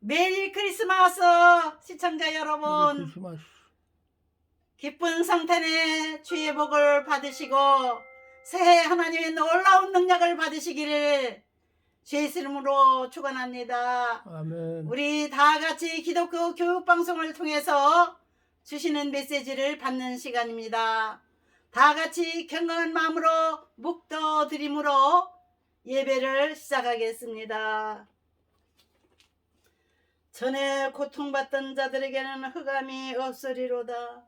메리 크리스마스 시청자 여러분 크리스마스. 기쁜 성탄의 주의 복을 받으시고 새해 하나님의 놀라운 능력을 받으시기를 주의 이름으로 축원합니다. 아멘. 우리 다 같이 기독교 교육 방송을 통해서 주시는 메시지를 받는 시간입니다. 다 같이 경건한 마음으로 묵도 드림으로 예배를 시작하겠습니다. 전에 고통받던 자들에게는 흑암이 없으리로다.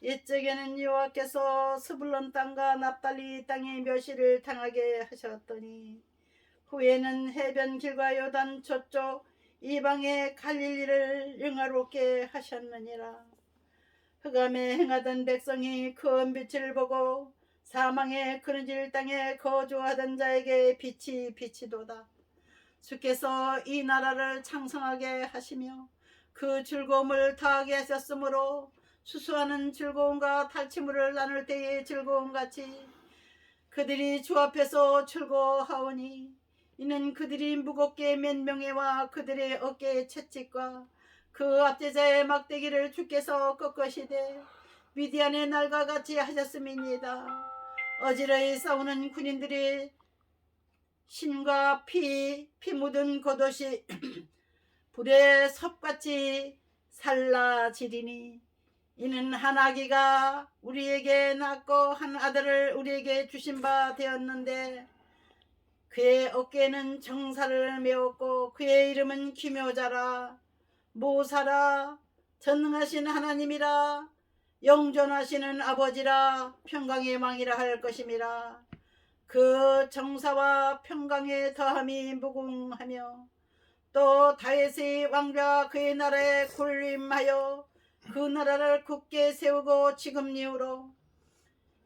이쪽에는 여호와께서 스불론 땅과 납달리 땅의 멸시를 당하게 하셨더니 후에는 해변 길과 요단 저쪽 이방의 갈릴리를 영화롭게 하셨느니라. 흑암에 행하던 백성이 그 빛을 보고 사망의 그늘질 땅에 거주하던 자에게 빛이 빛이도다. 주께서 이 나라를 창성하게 하시며 그 즐거움을 더하게 하셨으므로 수수하는 즐거움과 탈취물을 나눌 때의 즐거움 같이 그들이 주 앞에서 즐거워하오니 이는 그들이 무겁게 몇 명에와 그들의 어깨의 채찍과 그 압제자의 막대기를 주께서 꺾으시되 미디안의 날과 같이 하셨음이니이다. 어지러이 싸우는 군인들이 신과 피, 피 묻은 겉옷이 불의 섭같이 살라지리니 이는 한 아기가 우리에게 낳고 한 아들을 우리에게 주신 바 되었는데 그의 어깨에는 정사를 메었고 그의 이름은 기묘자라. 모사라 전능하신 하나님이라. 영존하시는 아버지라. 평강의 왕이라 할 것임이라 그 정사와 평강의 더함이 무궁하며 또 다윗의 왕좌 그의 나라에 군림하여 그 나라를 굳게 세우고 지금 이후로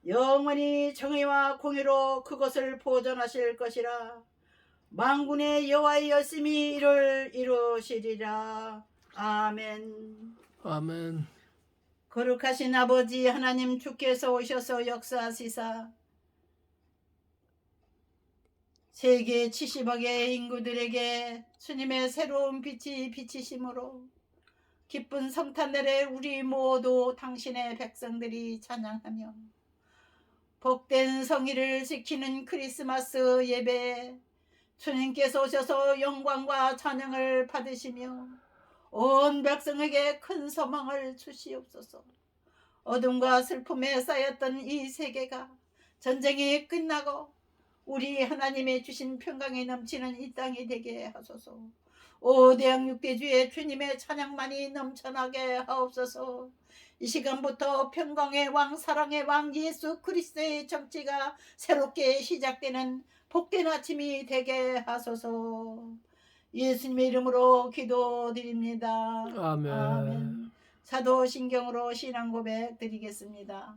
영원히 정의와 공의로 그것을 보존하실 것이라. 망군의 여호와의 열심히 이를 이루시리라. 아멘. 아멘. 거룩하신 아버지 하나님 주께서 오셔서 역사하시사 세계 70억의 인구들에게 주님의 새로운 빛이 비치심으로 기쁜 성탄날에 우리 모두 당신의 백성들이 찬양하며 복된 성의를 지키는 크리스마스 예배 주님께서 오셔서 영광과 찬양을 받으시며 온 백성에게 큰 소망을 주시옵소서. 어둠과 슬픔에 쌓였던 이 세계가 전쟁이 끝나고 우리 하나님의 주신 평강이 넘치는 이 땅이 되게 하소서. 오 대양 육대주의 주님의 찬양만이 넘쳐나게 하옵소서. 이 시간부터 평강의 왕, 사랑의 왕 예수 그리스도의 정치가 새롭게 시작되는 복된 아침이 되게 하소서. 예수님의 이름으로 기도드립니다. 아멘. 사도신경으로 신앙 고백 드리겠습니다.